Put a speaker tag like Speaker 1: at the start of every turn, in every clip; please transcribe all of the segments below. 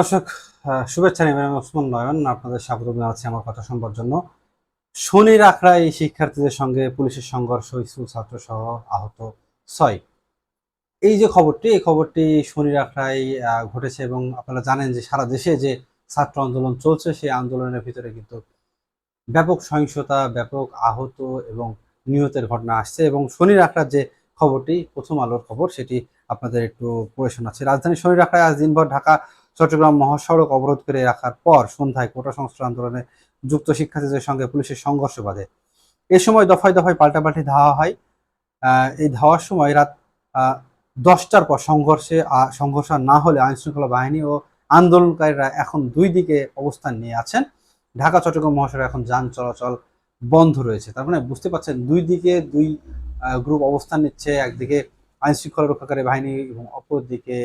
Speaker 1: দর্শক শুভেচ্ছা নেবেন আমি ওসমান নয়ন। আপনাদের স্বাগত জানাচ্ছি আমার কথা শুনবার জন্য। শনির আখড়ায় শিক্ষার্থীদের সঙ্গে পুলিশের সংঘর্ষ, স্কুল ছাত্র সহ আহত ছয়। এই যে খবরটি, এই খবরটি শনির আখড়ায় ঘটেছে এবং আপনারা জানেন যে সারা দেশে যে ছাত্র আন্দোলন চলছে, সেই আন্দোলনের ভিতরে কিন্তু ব্যাপক সহিংসতা, ব্যাপক আহত এবং নিহতের ঘটনা আসছে এবং শনির আখড়ার যে খবরটি, প্রথম আলোর খবর, সেটি আপনাদের একটু পড়ে শোনাচ্ছি। রাজধানী শনির আখড়ায় আজ দিনভর ঢাকা চট্টগ্রাম মহাসড়ক অবরোধ করে রাখার পর সন্ধ্যায় কোটা সংস্কার আন্দোলনে যুক্ত শিক্ষার্থীদের সঙ্গে পুলিশের সংঘর্ষ বাধে। এ সময় দফায় দফায় পাল্টাপাল্টি ধাওয়া হয়। এই ধাওয়ার সময় রাত দশটার পর সংঘর্ষে সংঘর্ষ না হলে আইনশৃঙ্খলা বাহিনী ও আন্দোলনকারীরা এখন দুই দিকে অবস্থান নিয়ে আছেন। ঢাকা, চট্টগ্রাম মহাসড়কে এখন যান চলাচল বন্ধ রয়েছে। তার মানে বুঝতে পারছেন, দুই দিকে দুই গ্রুপ অবস্থান নিচ্ছে। একদিকে আইনশৃঙ্খলা রক্ষাকারী বাহিনী এবং অপরদিকে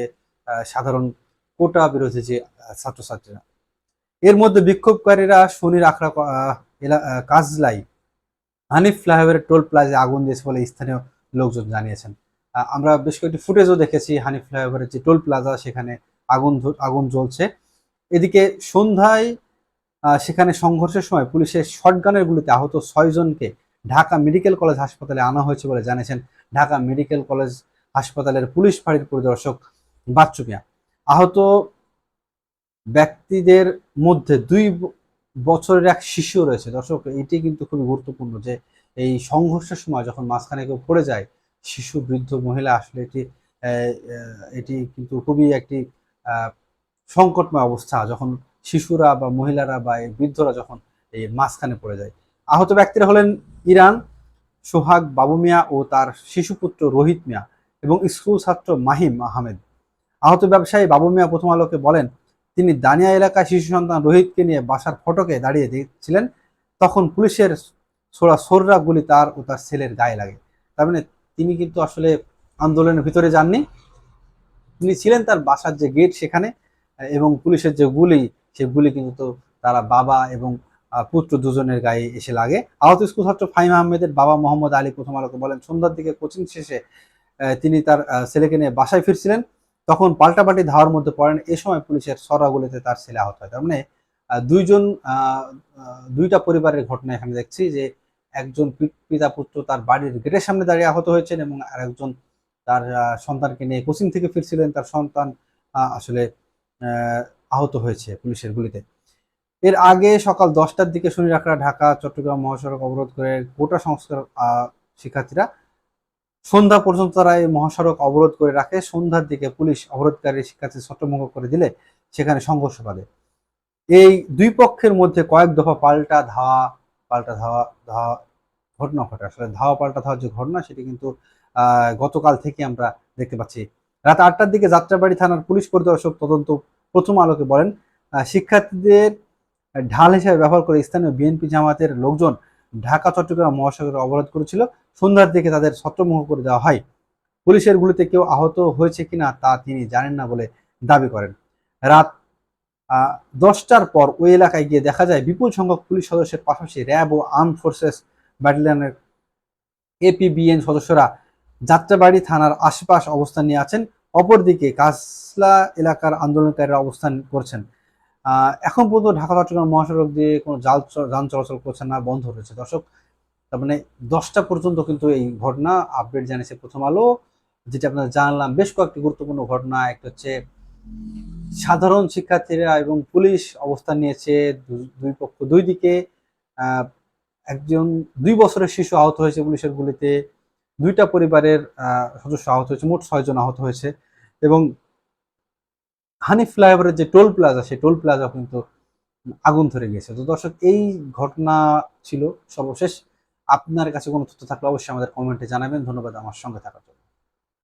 Speaker 1: সাধারণ কোটা বিরোধী যে ছাত্রছাত্রীরা। এর মধ্যে বিক্ষোভকারীরা শনির আখড়া কাজলাই, হানিফ ফ্লাইওভারের টোল প্লাজায় আগুন দিয়েছে বলে স্থানীয় লোকজন জানিয়েছেন। আমরা বেশ কয়েকটি ফুটেজও দেখেছি হানিফ ফ্লাইওভারের যে টোল প্লাজা, সেখানে আগুন আগুন জ্বলছে। এদিকে সন্ধ্যায় সেখানে সংঘর্ষের সময় পুলিশের শটগানের গুলিতে আহত ছয়জনকে ঢাকা মেডিকেল কলেজ হাসপাতালে আনা হয়েছে বলে জানিয়েছেন ঢাকা মেডিকেল কলেজ হাসপাতালের পুলিশ ফাঁড়ির পরিদর্শক বাচ্চু মিয়া। আহত ব্যক্তিদের মধ্যে দুই বছরের এক শিশু রয়েছে। দর্শক, এটি কিন্তু খুবই গুরুত্বপূর্ণ যে এই সংঘর্ষের সময় যখন মাঝখানে কেউ পড়ে যায়, শিশু, বৃদ্ধ, মহিলা আসলে এটি এটি কিন্তু খুবই একটি সংকটময় অবস্থা যখন শিশুরা বা মহিলারা বা এই বৃদ্ধরা যখন এই মাঝখানে পড়ে যায়। আহত ব্যক্তিরা হলেন ইরান সোহাগ বাবু মিয়া ও তার শিশুপুত্র রোহিত মিয়া এবং স্কুল ছাত্র মাহিম আহমেদ। আহত ব্যবসায়ী বাবু মিয়া প্রথম আলোকে বলেন, তিনি দানিয়া এলাকায় শিশু সন্তান রোহিতকে নিয়ে বাসার ফটকে দাঁড়িয়ে ছিলেন তখন পুলিশের ছোড়া সোররা গুলি তার ও তার ছেলের গায়ে লাগে। তার মানে তিনি কিন্তু আসলে আন্দোলনের ভিতরে যাননি। তিনি ছিলেন তার বাসার যে গেট সেখানে, এবং পুলিশের যে গুলি, সে গুলি কিন্তু তারা বাবা এবং পুত্র দুজনের গায়ে এসে লাগে। আহত স্কুল ছাত্র ফাহিম আহমেদের বাবা মোহাম্মদ আলী প্রথম আলোকে বলেন, সন্ধ্যার দিকে কোচিং শেষে তিনি তার ছেলেকে নিয়ে বাসায় ফিরছিলেন। তখন পাল্টাপাল্টি ধাওয়ার মধ্যে পড়েন। এ সময় পুলিশের সরাগুলিতে তার ছেলে আহত হয়। তার মানে দুইজন দুইটা পরিবারের ঘটনা এখানে দেখছি যে একজন পিতা পুত্র তার বাড়ির গেটের সামনে দাঁড়িয়ে আহত হয়েছেন এবং আরেকজন তার সন্তানকে নিয়ে কোচিং থেকে ফিরছিলেন। তার সন্তান আসলে আহত হয়েছে পুলিশের গুলিতে। এর আগে সকাল দশটার দিকে শনি রাখরা ঢাকা, চট্টগ্রাম মহাসড়ক অবরোধ করে গোটা সংস্কার শিক্ষার্থীরা সন্ধ্যা পর্যন্ত তারা এই মহাসড়ক অবরোধ করে রাখে। সন্ধ্যার দিকে পুলিশ অবরোধকারী শিক্ষার্থী ছত্রভঙ্গ করে দিলে সেখানে সংঘর্ষ বাধে। এই দুই পক্ষের মধ্যে কয়েক দফা পাল্টা ধাওয়া পাল্টা ধাওয়া ধাওয়া ঘটনা ঘটে। আসলে ধাওয়া পাল্টা ধাওয়ার যে ঘটনা, সেটি কিন্তু গতকাল থেকে আমরা দেখতে পাচ্ছি। রাত আটটার দিকে যাত্রাবাড়ি থানার পুলিশ পরিদর্শক তদন্ত প্রথম আলোকে বলেন শিক্ষার্থীদের ঢাল হিসেবে ব্যবহার করে স্থানীয় বিএনপি জামাতের লোকজন ঢাকা, চট্টগ্রাম মহাসাগরে অবরোধ করেছিল। সন্ধ্যার দিকে তাদের ছত্রমুখ করে দেওয়া হয়। পুলিশের গুলিতে কেউ আহত হয়েছে কিনা তা তিনি জানেন না বলে দাবি করেন। রাত দশটার পর ওই এলাকায় গিয়ে দেখা যায়, বিপুল সংখ্যক পুলিশ সদস্যের পাশাপাশি র্যাব ও আর্ম ফোর্সেস ব্যাটালিয়নের এপিবিএন সদস্যরা যাত্রাবাড়ি থানার আশপাশ অবস্থান নিয়ে আছেন। অপরদিকে কাসলা এলাকার আন্দোলনকারীরা অবস্থান করছেন। এখন পর্যন্ত ঢাকা চট্টগ্রাম মহাসড়ক দিয়ে কোনো যান চলাচল করছে না, বন্ধ রয়েছে। দর্শক তার মানে দশটা পর্যন্ত কিন্তু এই ঘটনা আপডেট জানিয়েছে প্রথম আলো, যেটা আপনারা জানলাম বেশ কয়েকটি গুরুত্বপূর্ণ ঘটনা, একটা হচ্ছে সাধারণ শিক্ষার্থীরা এবং পুলিশ অবস্থান নিয়েছে দুই পক্ষ, দুই দিকে একজন, দুই বছরের শিশু আহত হয়েছে পুলিশের গুলিতে, দুইটা পরিবারের সদস্য আহত হয়েছে, মোট ছয়জন আহত হয়েছে এবং হানি ফ্লাইওভারের যে টোল প্লাজা, সেই টোল প্লাজা কিন্তু আগুন ধরে গিয়েছে। তো দর্শক, এই ঘটনা ছিল সর্বশেষ। আপনার কাছে কোনো তথ্য থাকলে অবশ্যই আমাদের কমেন্টে জানাবেন। ধন্যবাদ আমার সঙ্গে থাকার জন্য।